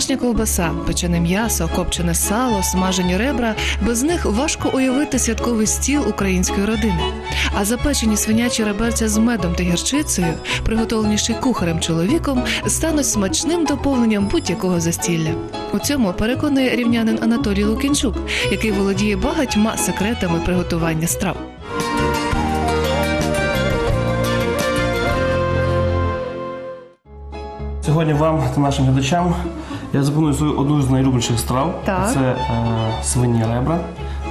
Домашня ковбаса, печене м'ясо, копчене сало, смажені ребра. Без них важко уявити святковий стіл української родини. А запечені свинячі реберця з медом та гірчицею, приготовлені ще кухарем чоловіком, стануть смачним доповненням будь-якого застілля. У цьому переконує рівнянин Анатолій Лукінчук, який володіє багатьма секретами приготування страв. Сьогодні вам та нашим глядачам я запропоную свою одну з найлюбленіших страв. Так. Це е, свині ребра,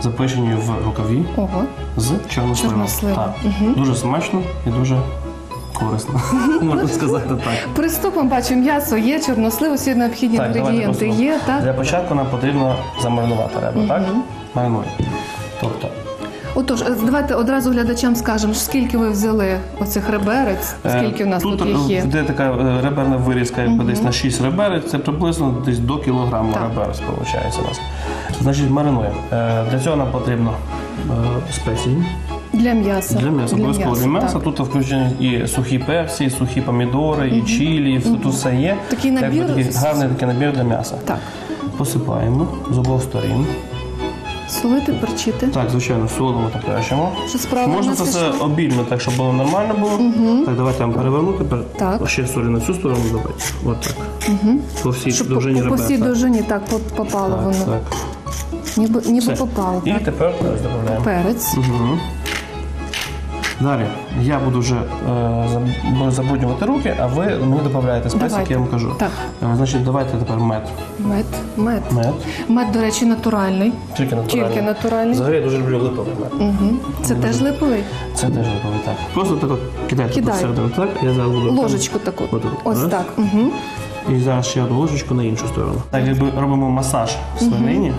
запечені в рукаві Ого, з чорносливом. Так. Дуже смачно і дуже корисно, можна сказати так. приступом бачу м'ясо є, чорносливо, всі необхідні Так, давайте інгредієнти просто. є. Так Для початку нам потрібно замаринувати ребра, так? Маринуємо. Тобто, отож, е, давайте одразу глядачам скажемо, скільки ви взяли оцих реберець, е, скільки у нас тут, їх є. Де така е, реберна вирізка, якби десь на 6 реберець, це приблизно десь до кілограму реберець виходить у нас. Значить, маринуємо. Для цього нам потрібно спеції. Для м'яса. Для м'яса, обов'язково для м'яса. так. Тут включені і сухі перці, і сухі помідори, і чилі, і тут все є. Такий Якби набір такий гарний такий набір для м'яса. Так. Посипаємо з обох сторін. Солити, перчити. Так, звичайно, солимо та перчимо. Що справа Можна це все обільно, так, щоб було нормально було. Так, давайте вам перевернути. Так. Ще солі на цю сторону давайте. От так. По всій Щоб довжині по, по всій довжині так попало Так, воно. так. Ніби, ніби попало. І тепер додаємо. Перець. Угу. Далі я буду вже е, забруднювати руки, а ви мені додаєте спеції, Давайте. які я вам кажу. Так. Е, значить, давайте тепер мед. Мед. Мед. Мед. Мед, до речі, натуральний. Тільки натуральний. Тільки натуральний. Взагалі я дуже люблю липовий мед. Угу. Це теж липовий. Це теж липовий, так. Просто так от кидайте тут Кидаю. всередину, так. Я зараз буду Ложечку таку. Отут. Ось Раз. так. Угу. І зараз ще одну ложечку на іншу сторону. Так якби робимо масаж свинині,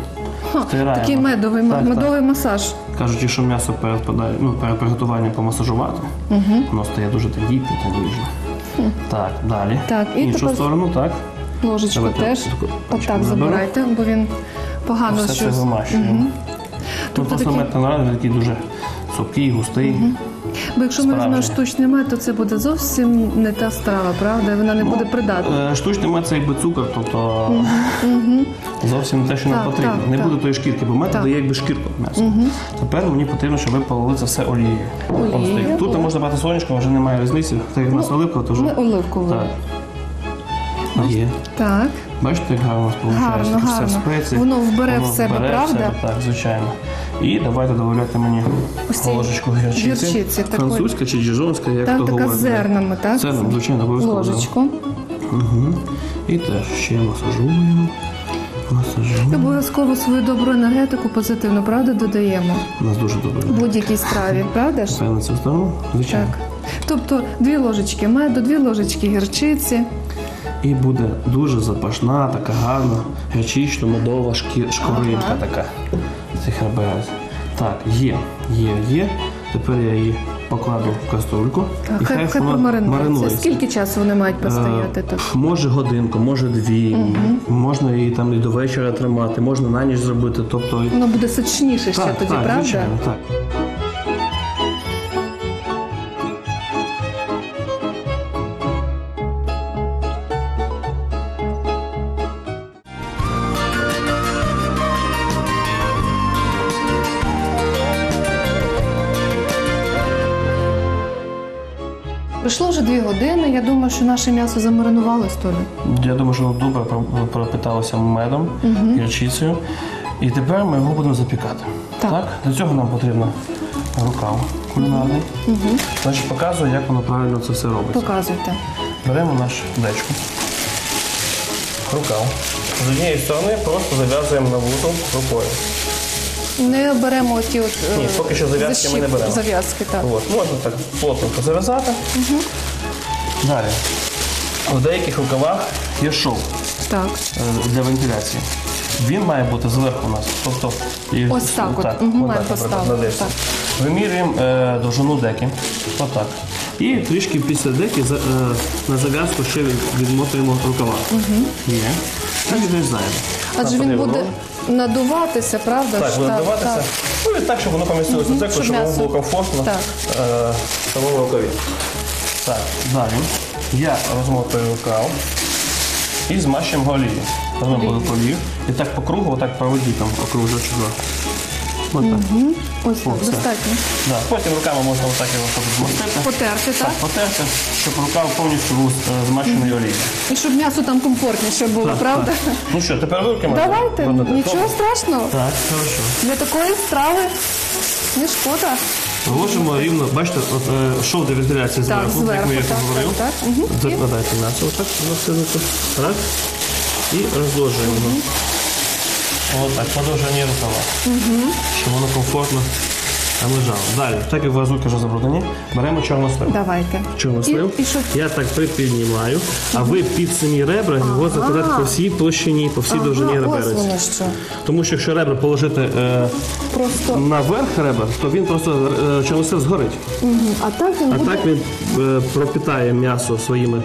втираємо. Такий медовий, Так, медовий масаж. Кажуть, що м'ясо перед, пода- ну, перед приготуванням помасажувати, воно стає дуже тендітне та ніжне. Так, далі. Так, і іншу тепер- сторону, так. Ложечку Давайте теж. таку Отак заберу. забирайте, бо він погано Все це щось. вимащуємо. Ну, Тобто просто мед наразі такий дуже сопкий, густий. Бо якщо ми візьмемо штучний мед, то це буде зовсім не та страва, правда? Вона не буде придатна. Е, Штучний мед це якби цукор, тобто зовсім не те, що нам потрібно. так, не так. буде тої шкірки, бо мед дає якби шкірку м'яса. Тепер мені потрібно, щоб ви полили це все олією. Так. Тут можна брати сонечко, вже немає різниці. Так як у нас оливка, то вже Ми оливкову. так. Є. Так. Бачите, як гарно у Гарно, гарно. спеції. Воно вбере в себе, вбере правда? себе, так, звичайно. І давайте додавайте мені Ось ложечку гірчиці. гірчиці. Французька чи діжонська, як Так, то така говорить. з зернами, так? Це, звичайно, обов'язково. Ложечку. Угу. І теж ще масажуємо. Масажуємо. обов'язково свою добру енергетику позитивну, правда, додаємо У нас дуже добре. в будь-якій страві, правда ж? Це на цю сторону, звичайно. Так. Тобто дві ложечки меду, дві ложечки гірчиці. І буде дуже запашна, така гарна, гречично медова Ага. така. Цих реберець. Так, є, є, є. Тепер я її покладу в каструльку. Так, і хай, хай вона маринується. Скільки часу вони мають постояти Е. Може годинку, може дві. Можна її там і до вечора тримати, можна на ніч зробити. Тобто Воно буде сочніше ще так, тоді, так, правда? звичайно, так. Пройшло вже дві години. Я думаю, що наше м'ясо замаринувалось Толю. Я думаю, що воно добре пропиталося медом, гірчицею. І тепер ми його будемо запікати. Так. Для цього нам потрібно рукав кулінарний. Значить, показую, як воно правильно це все робиться. Показуйте. Беремо наш дечку. Рукав. З однієї сторони просто зав'язуємо на вузол рукою. Не беремо оті от е, Ні, поки що зав'язки ми не защіп- беремо. Зав'язки, так. От, можна так плотненько зав'язати. Далі. У деяких рукавах є шов. Так. е, для вентиляції. Він має бути зверху у нас. Тобто, і- Ось так от. Мгм, отак, маємо наприклад, поставити, так. Вимірюємо е, довжину деки. Отак. І трішки після деки за- е, на зав'язку ще від- відмотуємо рукава. Є. Так відрізаємо. Адже він потрібно буде. Надуватися, правда? Так, ж? буде надаватися. так. Ну і так, щоб воно помістилося в цеку, щоб щоб воно м'ясо- було комфортно Так. е, самому рукаві. Так, далі. Я розмотую рукав. і змащуємо олією. Візьмемо велику олію і так по кругу, отак проведіть там по Ось О, так, все. достатньо. Да. Потім руками можна отак його щоб змастити. Потерти, так? Так, потерти, щоб рукав повністю був е, змащений олією. І щоб м'ясо там комфортніше було, Так, правда? так. Ну що, тепер руки можна Давайте, нічого Добре? страшного. Так, хорошо. Для такої страви не шкода. Ложимо рівно, бачите, от е, шов для вентиляції Так, зверху, як зверху, ми так, говорив. так, так. Мгм. Закладайте м'ясо отак на силику. Так. І розложуємо його. Отак, подовжені рукава. Щоб воно комфортно там лежало. Далі, так як у вже забруднені, беремо чорнослив. Давайте. Чорнослив. І, і що? Я так припіднімаю, а ви під самі ребра його закладаєте по всій площині, по всій довжині Ага, ось реберець. воно що. Тому що якщо ребра положити е, Просто. наверх ребер, то він просто е, чорнослив згорить. Мгм. А так він А буде. так він е, пропітає м'ясо своїми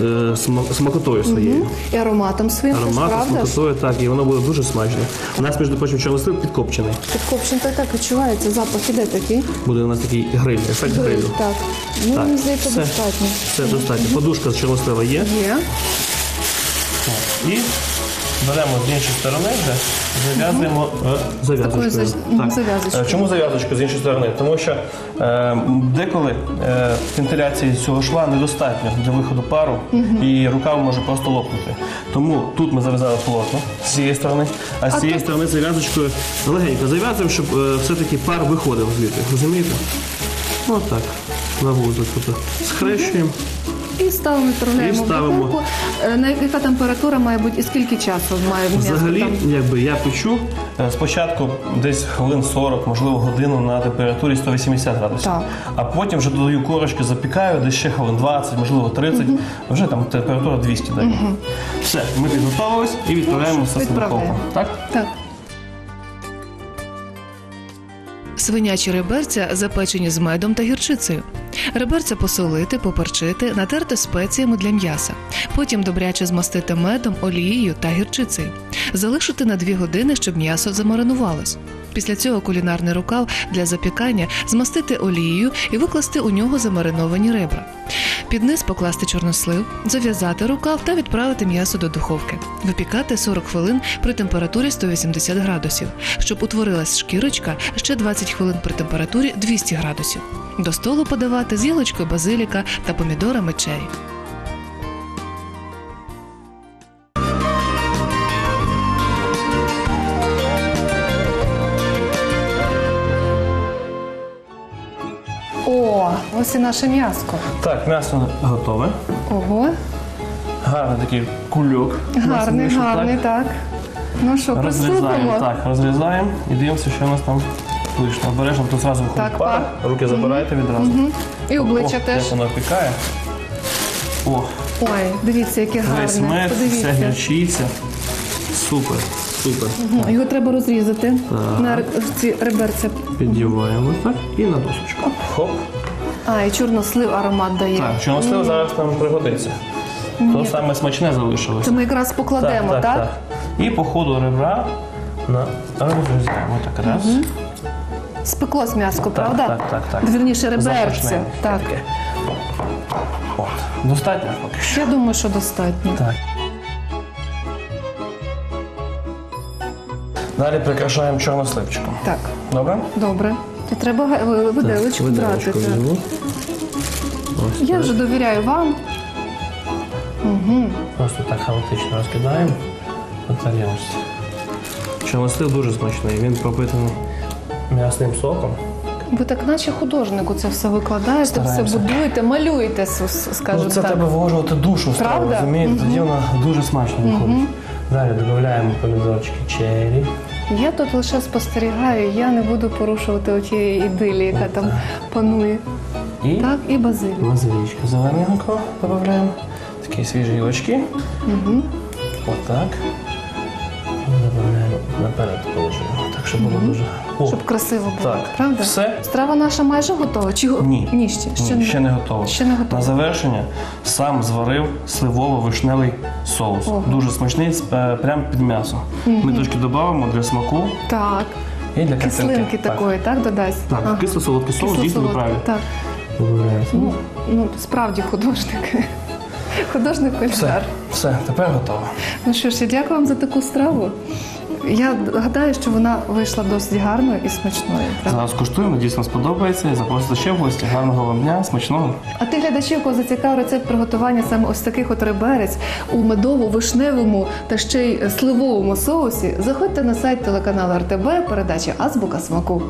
е, сма- смакотою своєю. І ароматом своїм, Ароматом, правда? ж? смакотою, так, і воно буде дуже смачне. У нас, між прочим, чорнослив підкопчений. Підкопчен так так відчувається, запах іде такий. Буде у нас такий гриль, ефект грилю. Так. Ну, Так, мені здається, все. достатньо. Все достатньо. Подушка з чорнослива є. Є. І беремо з іншої сторони вже зав'язуємо е, зав'язочкою. Зав'язочкою. Е, Чому зав'язочку з іншої сторони? Тому що е, деколи е, вентиляції цього шва недостатньо для виходу пару, і рукав може просто лопнути. Тому тут ми зав'язали плотно з цієї сторони, а з цієї сторони зав'язочкою легенько зав'язуємо, щоб е, все-таки пар виходив звідти. Розумієте? Отак. На вузок тут схрещуємо. І ставимо, відправляємо І ставимо. в духовку. Е, На яка температура має бути і скільки часу має м'ясо Взагалі, там? якби я печу е, спочатку десь хвилин 40, можливо, годину на температурі 180 градусів. Так. А потім вже додаю корочки, запікаю десь ще хвилин 20, можливо 30, вже там температура 200 дає. Все, ми підготовились і відправляємо все в Відправляємо. духовку. Так? Так. Свинячі реберця запечені з медом та гірчицею. Реберця посолити, поперчити, натерти спеціями для м'яса. Потім добряче змастити медом, олією та гірчицею. Залишити на 2 години, щоб м'ясо замаринувалось. Після цього кулінарний рукав для запікання змастити олією і викласти у нього замариновані ребра. Під низ покласти чорнослив, зав'язати рукав та відправити м'ясо до духовки. Випікати 40 хвилин при температурі 180 градусів. Щоб утворилась шкірочка, ще 20 хвилин при температурі 200 градусів. До столу подавати з гілочкою базиліка та помідорами чері. Ось і наше м'яско. Так, м'ясо готове. Ого, Гарний такий кульок. Гарний, гарний, так. Ну що, Розрізаємо, приступимо? так, розрізаємо і дивимося, що у нас там вийшло. Обережно, тут зразу виходить Так, пара. Руки забираєте відразу. І обличчя О, теж. Як воно опікає. О, Ой, дивіться, яке весь гарне. мед, вся Подивіться. гірчиця. Супер, супер. Мгм, Його треба розрізати на ре- ці реберця. Піддіваємо так і на досочку. Хоп. А, і чорнослив аромат дає. Так, чорнослив зараз нам пригодиться. То саме смачне залишилося. Це ми якраз покладемо, так? І по ходу ребра на розрізаємо так раз. Спеклось м'яско, правда? так, так, так. Вірніше, реберця. Запашне. Так. Таке. От. Достатньо поки що. Я думаю, що достатньо. Так. Далі прикрашаємо чорносливчиком. Так, Добре? добре. То треба га- виделочку брати. Так. візьму. Ось Я вже довіряю вам. Просто так хаотично розкидаємо на тарілочці. Чорнослив дуже смачний, він пропитаний м'ясним соком. Ви так наче художнику це все викладаєте, все будуєте, малюєте, скажімо Ну, це так. треба вложувати душу в страву, розумієте? Тоді вона дуже смачно виходить. Далі додаємо помідорчики черрі. Я тут лише спостерігаю, я не буду порушувати отієї ідилі, яка там панує. І Так, і базилік. базилічка зелененького додаємо. Такі свіжі гілочки. Угу. Отак. Додаємо наперед положимо. Так, щоб було дуже. О, Щоб красиво було, Так. правда? Все? Страва наша майже готова. Чи го- Ні. Ні, ще, ще, Ні, ще не готово. Ще не готово. На завершення сам зварив сливово-вишневий соус. Ого. Дуже смачний, е, прямо під м'ясо. Ми трошки додамо для смаку Так. і для картинки. Кислинки такої, так, додасть? Так, так кисло-солодкий соус, дійсно ви Кисло-солодкий, праві. Так. Додаємо. Ну, ну, справді художник. Художник Все, все, тепер готово. Ну що ж, я дякую вам за таку страву. Я гадаю, що вона вийшла досить гарною і смачною. правда? Зараз куштуємо, дійсно сподобається і запросите ще в гості. Гарного вам дня, смачного. А ти глядачів, кого зацікавив рецепт приготування саме ось таких от реберець у медово-вишневому та ще й сливовому соусі, заходьте на сайт телеканалу РТБ, передача Азбука смаку.